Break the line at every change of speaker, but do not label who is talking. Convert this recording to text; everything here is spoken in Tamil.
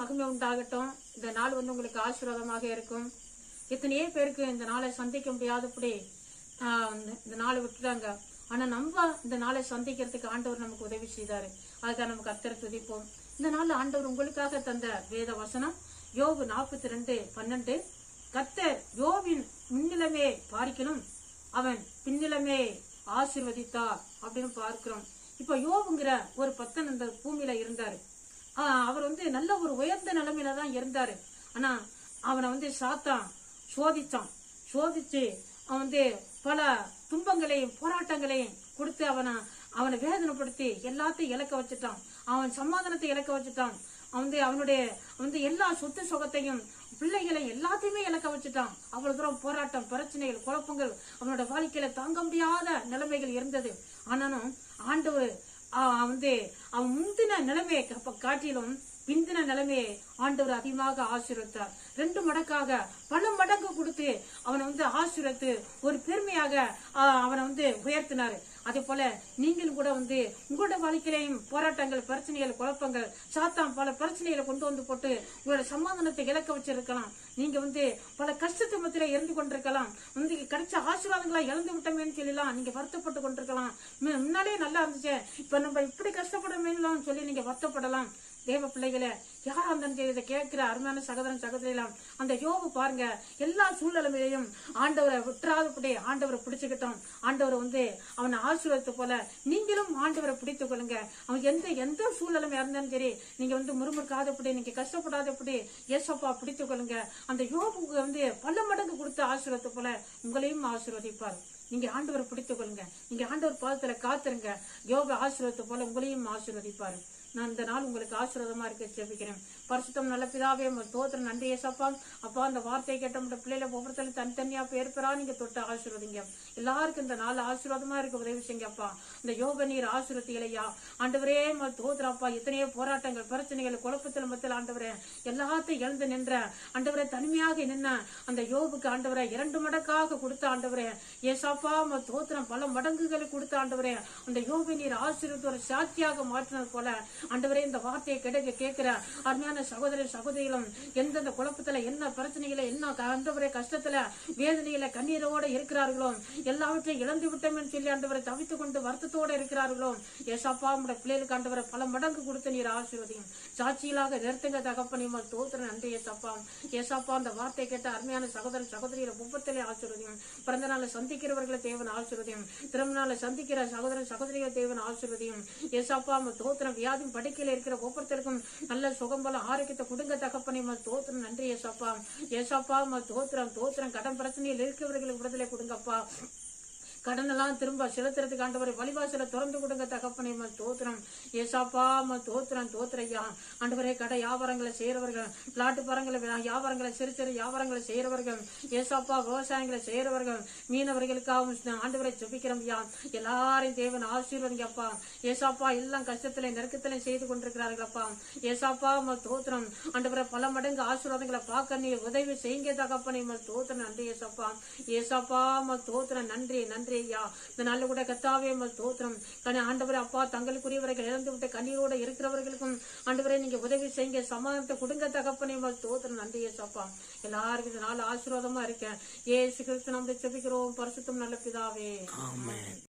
அகமையை உண்டாகட்டும் இந்த நாள் வந்து உங்களுக்கு ஆசீர்வாதமாக இருக்கும். எத்தனையோ பேருக்கு இந்த நாளை சந்திக்க முடியாதபடி இந்த- நாளை விட்டுட்டாங்க. ஆனா நம்ம இந்த நாளை சந்திக்கிறதுக்கு ஆண்டவர் நமக்கு உதவி செய்தாரு. அதுக்காக நமக்கு கர்த்தரை துதிப்போம். இந்த நாள் ஆண்டவர் உங்களுக்காக தந்த வேத வசனம் யோபு நாற்பத்தி ரெண்டு பன்னெண்டு. கத்தர் யோவின் முன்னிலமே பார்க்கணும். அவன் பின்னிலமே ஆசிர்வதித்தா அப்படின்னு பார்க்கிறோம். இப்ப யோபுங்கிற ஒரு பத்தன் அந்த பூமியில இருந்தாரு. அவர் வந்து நல்ல ஒரு உயர்ந்த நிலைமையில தான் இருந்தாரு. ஆனா அவனை வந்து சாத்தான் சோதிச்சான். சோதிச்சு அவன் வந்து பல துன்பங்களையும் போராட்டங்களையும் கொடுத்து அவனை அவனை வேதனைப்படுத்தி எல்லாத்தையும் இழக்க வச்சுட்டான். அவன் சமாதானத்தை இழக்க வச்சுட்டான். அவன் வந்து அவனுடைய வந்து எல்லா சொத்து சுகத்தையும் பிள்ளைகளை எல்லாத்தையுமே இழக்க வச்சுட்டான். அவ்வளவு தூரம் போராட்டம் பிரச்சனைகள் குழப்பங்கள் அவனோட வாழ்க்கையில தாங்க முடியாத நிலைமைகள் இருந்தது. ஆனாலும் ஆண்டவர் வந்து அவன் முந்தின நிலைமையை காட்டிலும் பிந்தின நிலைமையை ஆண்டவர் அதிகமாக ஆசீர்வத்தார் ரெண்டு மடக்காக பல மடங்கு கொடுத்து அவனை வந்து ஆசீர்வத்து ஒரு பெருமையாக அவனை வந்து உயர்த்தினாரு. அதே போல நீங்களும் கூட வந்து உங்களோட வாழ்க்கையிலையும் போராட்டங்கள் பிரச்சனைகள் குழப்பங்கள் சாத்தான் பல பிரச்சனைகளை கொண்டு வந்து போட்டு உங்களோட சமாதானத்தை இழக்க வச்சிருக்கலாம். நீங்க வந்து பல கஷ்டத்து மத்தியில இருந்து கொண்டிருக்கலாம். வந்து கிடைச்ச ஆசீர்வாதங்களா இழந்து விட்டோமேன்னு சொல்லலாம் நீங்க வருத்தப்பட்டு கொண்டிருக்கலாம். முன்னாலே நல்லா இருந்துச்சு. இப்ப நம்ம இப்படி கஷ்டப்படுமேன்னு சொல்லி நீங்க வருத்தப்படலாம். தேவ பிள்ளைகளே யார் இருந்தாலும் சரி இதை கேட்கிற அருமையான சகோதரன் சகோதரிலாம்? அந்த யோபு பாருங்க எல்லா சூழ்நிலையிலையும் ஆண்டவரை விட்டுறாதபடி ஆண்டவரை பிடிச்சுக்கிட்டோம். ஆண்டவரை வந்து அவனை ஆசீர்வாதத்தை போல நீங்களும் ஆண்டவரை பிடித்துக் கொள்ளுங்க. அவன் எந்த எந்த சூழ்நிலைமையா இருந்தாலும் சரி நீங்க வந்து முறுமுறுக்காதபடி நீங்க கஷ்டப்படாதபடி ஏசப்பா பிடித்துக் கொள்ளுங்க. அந்த யோபுக்கு வந்து பல மடங்கு கொடுத்த ஆசீர்வாதத்தை போல உங்களையும் ஆசீர்வதிப்பார். நீங்க ஆண்டவரை பிடித்துக் கொள்ளுங்க. நீங்க ஆண்டவர் பாதத்துல காத்துருங்க. யோக ஆசீர்வத்தை போல உங்களையும் ஆசீர்வதிப்பாரு. நான் இந்த நாள் உங்களுக்கு ஆசீர்வாதமா இருக்க ஜெபிக்கிறேன். பரிசுத்தம் நல்ல பிதாவே உங்க தோத்திரம் நன்றி ஏசப்பா. அப்பா அந்த வார்த்தையை கேட்ட மட்டும் பிள்ளைல ஒவ்வொருத்தரும் தனித்தனியா பேர் பெறா நீங்க தொட்டு ஆசீர்வதிங்க. எல்லாருக்கும் இந்த நாள் ஆசீர்வாதமா இருக்க உதவி செய்யுங்கப்பா இந்த யோக நீர் ஆசீர்வதிகளையா ஆண்டவரே தோத்துறாப்பா தோத்திரப்பா எத்தனையோ போராட்டங்கள் பிரச்சனைகள் குழப்பத்தில் மத்தியில் ஆண்டவரே எல்லாத்தையும் இழந்து நின்ற ஆண்டவரே தனிமையாக நின்ன அந்த யோபுக்கு ஆண்டவரே இரண்டு மடக்காக கொடுத்த ஆண்டவரே ஏசாப்பா தோத்திரம் பல மடங்குகளை கொடுத்த ஆண்டவரே அந்த யோபு நீர் ஆசீர்வத்து ஒரு சாட்சியாக மாற்றினது போல ஆண்டவரே இந்த வார்த்தையை கிடைக்க கேட்கிற அருமையான சகோதர சகோதரிகளும் எந்தெந்த குழப்பத்துல என்ன பிரச்சனைகளை என்ன ஆண்டவரே கஷ்டத்துல வேதனையில கண்ணீரோட இருக்கிறார்களோ எல்லாவற்றையும் இழந்து விட்டோம்னு சொல்லி ஆண்டவரை தவித்துக் கொண்டு வருத்தத்தோட இருக்கிறார்களோ ஏசாப்பா உடைய பிள்ளைகளுக்கு ஆண்டவரை பல மடங்கு கொடுத்து நீர் ஆசீர்வதியும். சாட்சியிலாக நிறுத்துங்க தகப்பனையும் தோத்திர நன்றி ஏசாப்பா. ஏசாப்பா அந்த வார்த்தை கேட்ட அருமையான சகோதர சகோதரிகளை ஒவ்வொருத்தரையும் ஆசீர்வதியும். பிறந்த நாளை சந்திக்கிறவர்களை தேவன் ஆசீர்வதியும். திருமண நாளை சந்திக்கிற சகோதர சகோதரிகளை தேவன் ஆசீர்வதியும். ஏசாப்பா தோத்திரம் வியாதி படுக்கையில இருக்கிற ஒவ்வொருத்தருக்கும் நல்ல சுகம் போல ஆரோக்கியத்தை கொடுங்க தகப்பனை உமது தோத்திரம். நன்றி ஏசாப்பா. ஏசாப்பா உமது தோத்திரம் தோத்திரம். கடன் பிரச்சனையில் இருக்கிறவர்களுக்கு விடுதலை கொடுங்கப்பா. கடனெல்லாம் திரும்ப செலுத்துறதுக்கு ஆண்டவரை வழிவாசல திறந்து கொடுங்க தகப்பனை உமது தோத்திரம். ஏசாப்பா உமது தோத்திரம் தோத்திரையா. ஆண்டவரே கடை வியாபாரங்களை செய்யறவர்கள் பிளாட்டு பரங்களை வியாபாரங்களை சிறு சிறு வியாபாரங்களை செய்யறவர்கள் ஏசாப்பா விவசாயங்களை செய்யறவர்கள் மீனவர்களுக்காகவும் ஆண்டவரை ஜெபிக்கிறோம் ஐயா எல்லாரையும் தேவன் ஆசீர்வதிங்கப்பா ஏசாப்பா எல்லாம் கஷ்டத்துல நெருக்கத்திலையும் செய்து கொண்டிருக்கிறார்களப்பா ஏசாப்பா உமது தோத்திரம். ஆண்டவரை பல மடங்கு ஆசீர்வாதங்களை பார்க்க நீ உதவி செய்யுங்க தகப்பனை உமது தோத்திரம். நன்றி ஏசாப்பா. ஏசாப்பா உமது தோத்திரம். நன்றி நன்றி. ஐயா இந்த நல்ல கூட கத்தாவே உமது தோத்திரம் கண்ணு அப்பா தங்களுக்குரியவர்கள் இழந்து விட்டு கண்ணீரோட இருக்கிறவர்களுக்கும் ஆண்டவரை நீங்க உதவி செய்யுங்க. சமாதானத்தை கொடுங்க தகப்பனே உமது தோத்திரம் நன்றி ஏசாப்பா. எல்லாருக்கும் இந்த நாள் ஆசீர்வாதமா இருக்கேன். ஏசு கிறிஸ்து நம்ம செபிக்கிறோம். பரிசுத்தம் நல்ல பிதாவே.